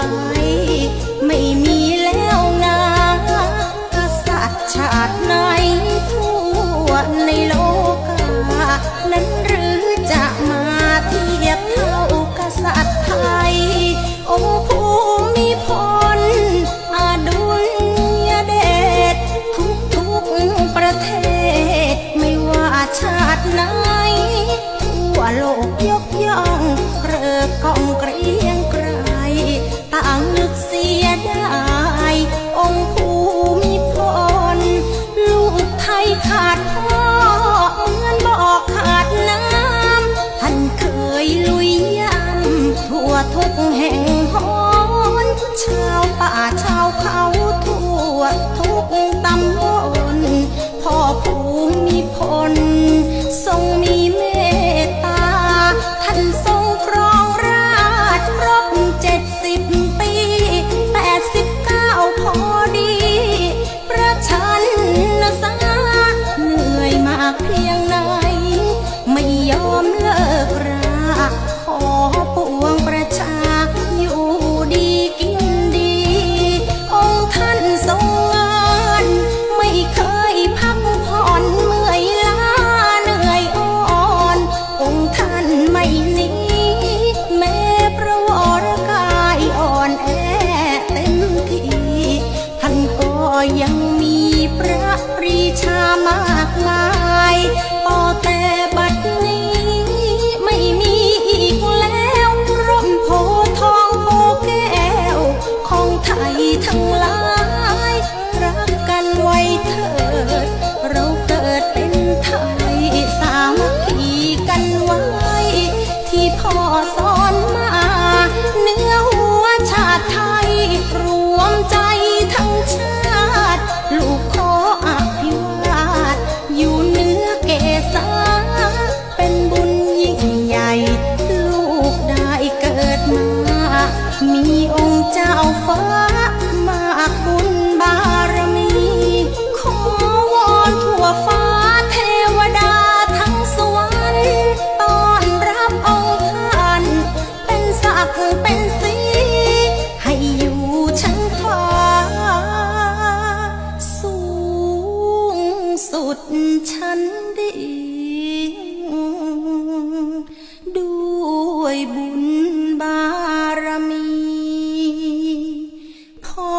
ไป ไม่มีแล้วนะกษัตริย์ชาติไหนทั่วในโลกานั้นหรือจะมาเทียบเท่ากษัตริย์ไทย โองค์ภูมิพลอดุลยเดชทุกทุกประเทศ ไม่ว่าชาติไหนทั่วโลก ขาดพ่อเหมือนบอกขาดน้ำท่านเคยลุยยำทั่วทุกแห่งหนชาวป่าชาวเขาทั่วทุกตำบลพ่อภูมิพลทรงมีเมตตา ท่านทรงครองราชครบเจ็ดสิบปีแปดสิบเก้าพอดี ประชันนะสา มีพระปรีชามากมายพอแต่บัดนี้ไม่มีอีกแล้วร่มโพทองโพแก้ว ของไทยทั้งหลาย รักกันไว้เถิด เราเกิดเป็นไทยสามัคคีกันไว้ ที่พ่อ ฉันได้ด้วยบุญบารมีพ่อ